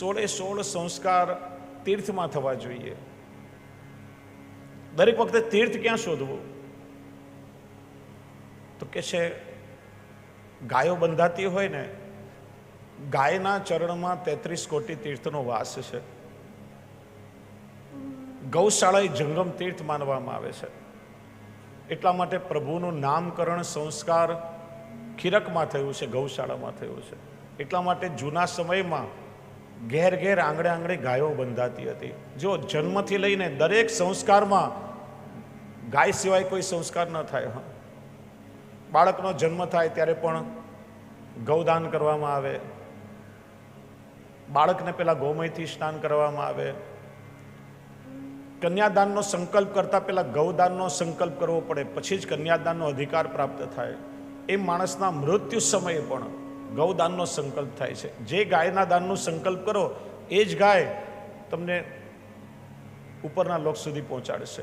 સોળે સોળ સંસ્કાર તીર્થમાં થવા જોઈએ. દરેક વખતે તીર્થ ક્યાં શોધવું? તો કે છે, ગાયો બંધાતી હોય ને, ગાયના ચરણમાં તેત્રીસ કોટી તીર્થનો વાસ છે. ગૌશાળા એ જંગમ તીર્થ માનવામાં આવે છે. એટલા માટે પ્રભુનું નામકરણ સંસ્કાર ખીરકમાં થયું છે, ગૌશાળામાં થયું છે. એટલા માટે જૂના સમયમાં ઘેર ઘેર આંગણે આંગણે ગાયો બંધાતી હતી. જો જન્મથી લઈને દરેક સંસ્કારમાં ગાય સિવાય કોઈ સંસ્કાર ન થાય, હા. બાળકનો જન્મ થાય ત્યારે પણ ગૌદાન કરવામાં આવે. બાળકને પહેલાં ગૌમયથી સ્નાન કરવામાં આવે. કન્યાદાનનો સંકલ્પ કરતાં પહેલાં ગૌદાનનો સંકલ્પ કરવો પડે. પછી જ કન્યાદાનનો અધિકાર પ્રાપ્ત થાય. એ માણસના મૃત્યુ સમયે પણ ગૌદાનનો સંકલ્પ થાય છે. જે ગાયના દાનનો સંકલ્પ કરો, એ જ ગાય તમને ઉપરના લોક સુધી પહોંચાડશે.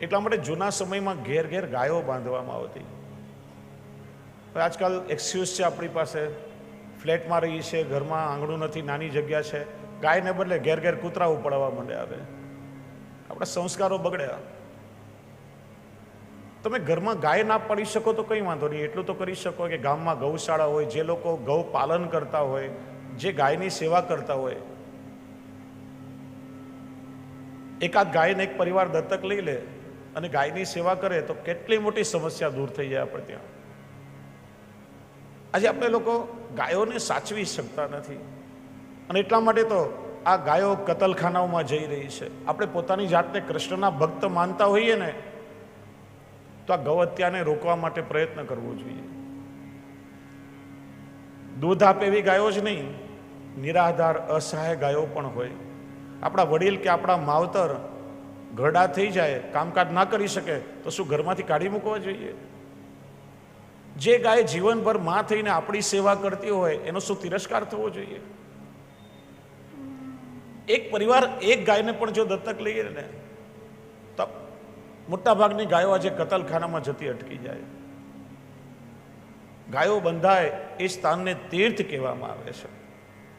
એટલા માટે જૂના સમયમાં ઘેર ઘેર ગાયો બાંધવામાં આવતી. આજકાલ એક્સક્યુઝ છે આપણી પાસે. ફ્લેટમાં રહી છે ઘરમાં આંગણું નથી, નાની જગ્યા છે. ગાયને બદલે ઘેર ઘેર કૂતરા ઉપાડવા માંડ્યા આવે. આપણા સંસ્કારો બગડ્યા. તમે ઘરમાં ગાય ના પાડી શકો તો કંઈ વાંધો નહીં. એટલું તો કરી શકો કે ગામમાં ગૌશાળા હોય, જે લોકો ગૌ પાલન કરતા હોય, જે ગાયની સેવા કરતા હોય. એકાદ ગાયને એક પરિવાર દત્તક લઈ લે અને ગાયની સેવા કરે તો કેટલી મોટી સમસ્યા દૂર થઈ જાય આપણે ત્યાં. આજે આપણે લોકો ગાયોને સાચવી શકતા નથી. અને એટલા માટે તો આ ગાયો કતલખાનાઓમાં જઈ રહી છે. આપણે પોતાની જાતને કૃષ્ણના ભક્ત માનતા હોઈએ ને તો આ ગવત્યાને રોકવા માટે પ્રયત્ન કરવો જોઈએ. દૂધ આપે એવી ગાયો જ નહીં, નિરાધાર, અસહાય ગાયો પણ હોય. આપણા વડીલ કે આપણા માવતર ઘરડા થઈ જાય, કામકાજ ના કરી શકે, તો શું ઘરમાંથી કાઢી મૂકવા જોઈએ? જે ગાય જીવનભરમાં થઈને આપણી સેવા કરતી હોય, એનો શું તિરસ્કાર થવો જોઈએ? એક પરિવાર એક ગાયને પણ જો દત્તક લઈએ ને મોટા ભાગની ગાયો આજે કતલખાનામાં જતી અટકી જાય. ગાયો બંધાય એ સ્થાનને તીર્થ કહેવામાં આવે છે.